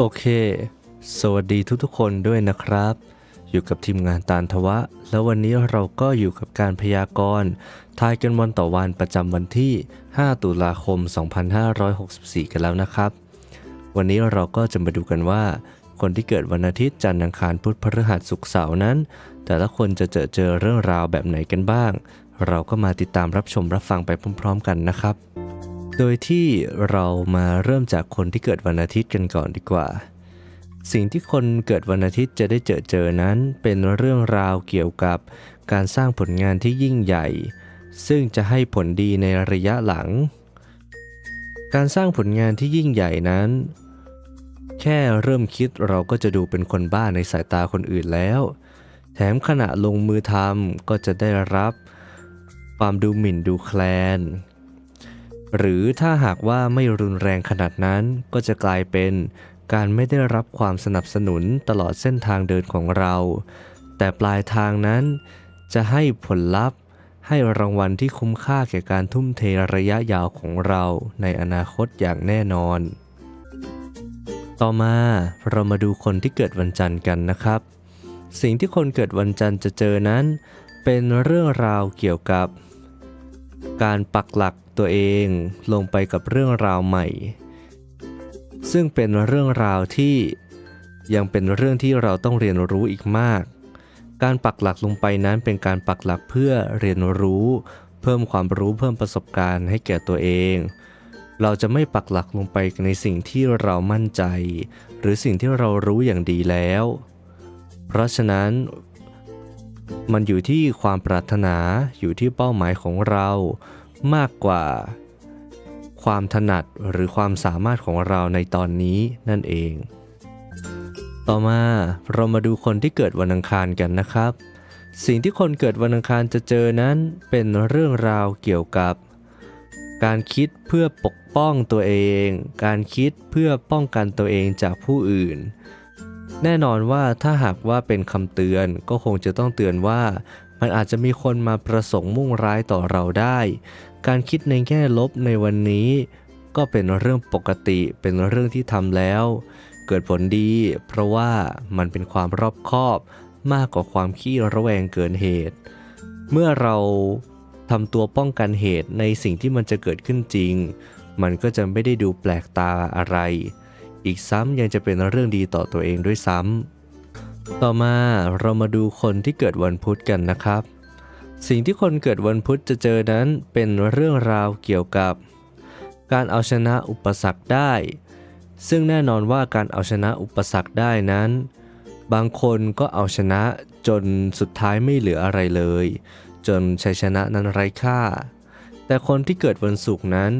โอเค สวัสดีทุกๆคนด้วยนะครับ อยู่กับทีมงานตาลทวะ แล้ววันนี้เราก็อยู่กับการพยากรณ์ทายกันวันต่อวันประจำวันที่ 5 ตุลาคม 2564 กันแล้วนะครับ วันนี้เราก็จะมาดูกันว่า คนที่เกิดวันอาทิตย์จันทร์อังคารพุธพฤหัสศุกร์เสาร์นั้น แต่ละคนจะเจอเจอเรื่องราวแบบไหนกันบ้าง เราก็มาติดตามรับชมรับฟังไปพร้อม ๆ กันนะครับ โดยที่เรามาเริ่มจากคนที่เกิดวันอาทิตย์กันก่อนดีกว่า สิ่งที่คนเกิดวันอาทิตย์จะได้เจอเจอนั้นเป็นเรื่องราวเกี่ยวกับการสร้างผลงานที่ยิ่งใหญ่ ซึ่งจะให้ผลดีในระยะหลัง การสร้างผลงานที่ยิ่งใหญ่นั้น แค่เริ่มคิดเราก็จะดูเป็นคนบ้าในสายตาคนอื่นแล้ว แถมขณะลงมือทำก็จะได้รับ ความดูหมิ่นดูแคลน หรือถ้าหากว่าไม่รุนแรงขนาดนั้นก็จะกลายเป็นการไม่ได้รับความสนับสนุนตลอดเส้นทางเดินของเรา แต่ปลายทางนั้นจะให้ผลลัพธ์ ให้รางวัลที่คุ้มค่าแก่การทุ่มเทระยะยาวของเราในอนาคตอย่างแน่นอน ต่อมาเรามาดูคนที่เกิดวันจันทร์กันนะครับ สิ่งที่คนเกิดวันจันทร์จะเจอนั้น เป็นเรื่องราวเกี่ยวกับ การปักหลัก ตัวเองลงไปกับเรื่องราวใหม่ ซึ่งเป็นเรื่องราวที่ยังเป็นเรื่องที่เราต้องเรียนรู้อีกมาก การปักหลักลงไปนั้นเป็นการปักหลักเพื่อเรียนรู้ เพิ่มความรู้เพิ่มประสบการณ์ให้แก่ตัวเอง เราจะไม่ปักหลักลงไปในสิ่งที่เรามั่นใจ หรือสิ่งที่เรารู้อย่างดีแล้ว เพราะฉะนั้นมันอยู่ที่ความปรารถนาอยู่ที่เป้าหมายของเรา มากกว่าความถนัดหรือความสามารถของเราในตอนนี้นั่นเอง ต่อมาเรามาดูคนที่เกิดวันอังคารกันนะครับ สิ่งที่คนเกิดวันอังคารจะเจอนั้นเป็นเรื่องราวเกี่ยวกับ การคิดเพื่อปกป้องตัวเอง การคิดเพื่อป้องกันตัวเองจากผู้อื่น แน่นอนว่าถ้าหากว่าเป็นคำเตือนก็คงจะต้องเตือนว่า มันอาจจะมีคนมาประสงค์มุ่งร้ายต่อเราได้ การคิดในแง่ลบในวันนี้ ก็เป็นเรื่องปกติเป็นเรื่องที่ทำแล้ว เกิดผลดี เพราะว่ามันเป็นความรอบคอบมากกว่าความขี้ระแวงเกินเหตุ เมื่อเราทำตัวป้องกันเหตุในสิ่งที่มันจะเกิดขึ้นจริง มันก็จะไม่ได้ดูแปลกตาอะไร อีกซ้ำยังจะเป็นเรื่องดีต่อตัวเองด้วยซ้ำ ต่อมาเรามาดูคนที่เกิดวันพุธกันนะครับ สิ่งที่คนเกิดวันพุธจะเจอนั้นเป็นเรื่องราวเกี่ยวกับ การเอาชนะอุปสรรคได้ ซึ่งแน่นอนว่าการเอาชนะอุปสรรคได้นั้น บางคนก็เอาชนะจนสุดท้ายไม่เหลืออะไรเลย จนชัยชนะนั้นไร้ค่า แต่คนที่เกิดวันศุกร์นั้น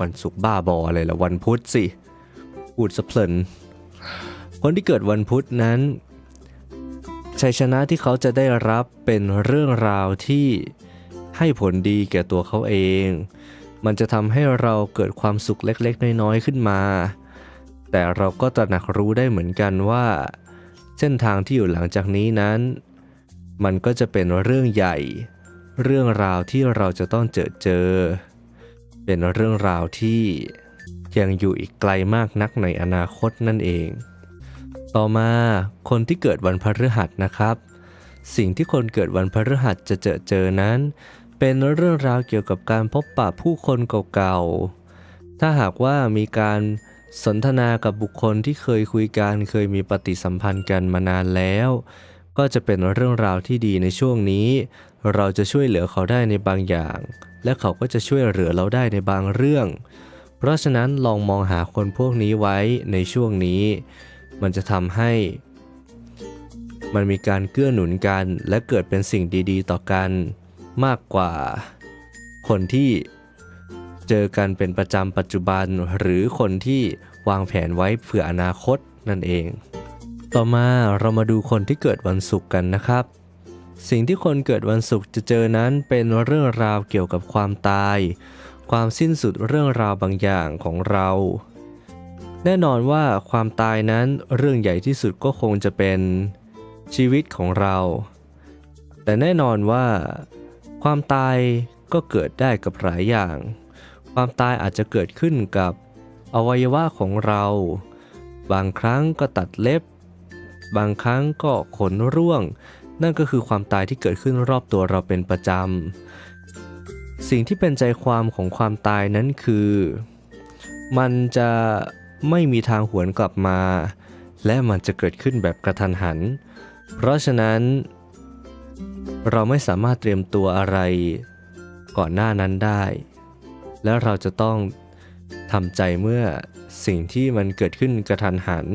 วันศุกร์บ้าบออะไรละวันพุธสิพูดสะเพลินคนที่เกิดวันพุธนั้น ชัยชนะที่เขาจะได้รับเป็นเรื่องราวที่ให้ผลดีแก่ตัวเขาเอง มันจะทำให้เราเกิดความสุขเล็กๆ น้อยๆขึ้นมา แต่เราก็ตระหนักรู้ได้เหมือนกันว่า เส้นทางที่อยู่หลังจากนี้นั้น มันก็จะเป็นเรื่องใหญ่ เรื่องราวที่เราจะต้องเจอเจอ เป็นเรื่องราวที่ยังอยู่อีกไกลมากนักในอนาคตนั่นเอง ต่อมาคนที่เกิดวันพฤหัสนะครับ สิ่งที่คนเกิดวันพฤหัสจะเจอเจอนั้น เป็นเรื่องราวเกี่ยวกับการพบปะผู้คนเก่าๆ ถ้าหากว่ามีการสนทนากับบุคคลที่เคยคุยกันเคยมีปฏิสัมพันธ์กันมานานแล้ว ก็จะเป็นเรื่องราวที่ดีในช่วงนี้ เราจะช่วยเหลือเขาได้ในบางอย่าง และเขาก็จะช่วยเหลือเราได้ในบางเรื่อง เพราะฉะนั้นลองมองหาคนพวกนี้ไว้ในช่วงนี้ มันจะทำให้ มันมีการเกื้อหนุนกัน และเกิดเป็นสิ่งดีๆ ต่อกันมากกว่าคนที่เจอกันเป็นประจำปัจจุบันหรือคนที่วางแผนไว้เผื่ออนาคตนั่นเอง ต่อมาเรามาดูคนที่เกิดวันศุกร์กันนะครับ สิ่งที่คนเกิดวันศุกร์จะเจอนั้นเป็นเรื่องราวเกี่ยวกับความตาย ความสิ้นสุดเรื่องราวบางอย่างของเรา แน่นอนว่าความตายนั้นเรื่องใหญ่ที่สุดก็คงจะเป็นชีวิตของเรา แต่แน่นอนว่า ความตายก็เกิดได้กับหลายอย่าง ความตายอาจจะเกิดขึ้นกับอวัยวะของเรา บางครั้งก็ตัดเล็บ บางครั้งก็ขนร่วง นั่นก็คือความตายที่เกิดขึ้นรอบตัวเราเป็นประจำ สิ่งที่เป็นใจความของความตายนั้นคือ มันจะ ไม่มีทางหวนกลับมา และมันจะเกิดขึ้นแบบกระทันหัน เพราะฉะนั้น เราไม่สามารถเตรียมตัวอะไรก่อนหน้านั้นได้ และเราจะต้องทำใจเมื่อสิ่งที่มันเกิดขึ้นกระทันหัน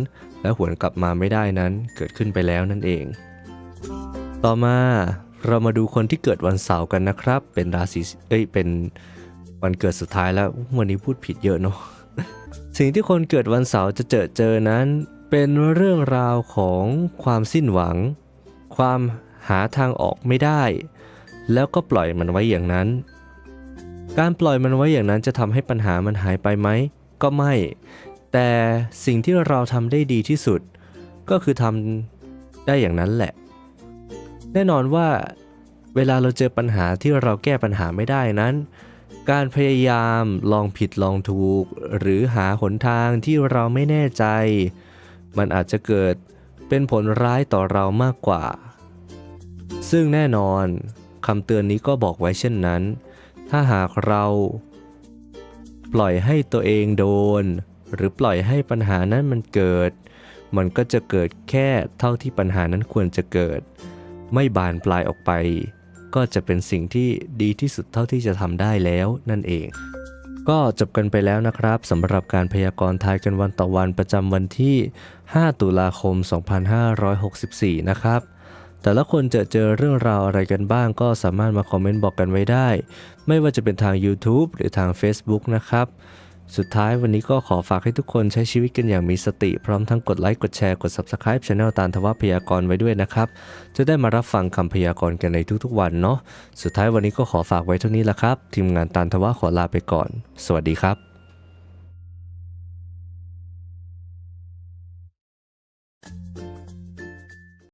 และหวนกลับมาไม่ได้นั้นเกิดขึ้นไปแล้วนั่นเอง ต่อมาเรามาดูคนที่เกิดวันเสาร์กันนะครับ เป็นราศีเอ้ยเป็นวันเกิดสุดท้ายแล้ววันนี้พูดผิดเยอะเนาะ สิ่งที่คนเกิดวันเสาร์จะเจอเจอนั้น เป็นเรื่องราวของความสิ้นหวัง ความหาทางออกไม่ได้ แล้วก็ปล่อยมันไว้อย่างนั้น การปล่อยมันไว้อย่างนั้นจะทำให้ปัญหามันหายไปไหม ก็ไม่ แต่สิ่งที่เราทำได้ดีที่สุด ก็คือทำได้อย่างนั้นแหละ แน่นอนว่า เวลาเราเจอปัญหาที่เราแก้ปัญหาไม่ได้นั้น การพยายามลองผิดลองถูก หรือหาหนทางที่เราไม่แน่ใจ มันอาจจะเกิดเป็นผลร้ายต่อเรามากกว่า ซึ่งแน่นอนคำเตือนนี้ก็บอกไว้เช่นนั้น ถ้าหากเราปล่อยให้ตัวเองโดน หรือปล่อยให้ปัญหานั้นมันเกิด มันก็จะเกิดแค่เท่าที่ปัญหานั้นควรจะเกิด ไม่บานปลายออกไป ก็จะเป็นสิ่งที่ดีที่สุดเท่าที่จะทำได้แล้วนั่นเอง ก็จบกันไปแล้วนะครับสำหรับการพยากรณ์ทายกันวันต่อวันประจำวันที่ 5 ตุลาคม 2564 นะครับแต่ละคนจะเจอเรื่องราวอะไรกันบ้างก็สามารถมาคอมเมนต์บอกกันไว้ได้ ไม่ว่าจะเป็นทาง YouTube หรือทาง Facebook นะครับ สุดท้ายวันนี้ก็ขอฝากให้ทุกคนใช้ชีวิตกันอย่างมีสติ พร้อมทั้งกดไลค์ กดแชร์ กด Subscribe Channel ตานทวพยากรณ์ไว้ด้วยนะครับ จะได้มารับฟังคำพยากรณ์กันในทุกๆวันเนาะ สุดท้ายวันนี้ก็ขอฝากไว้เท่านี้ละครับ ทีมงานตานทวะขอลาไปก่อน สวัสดีครับ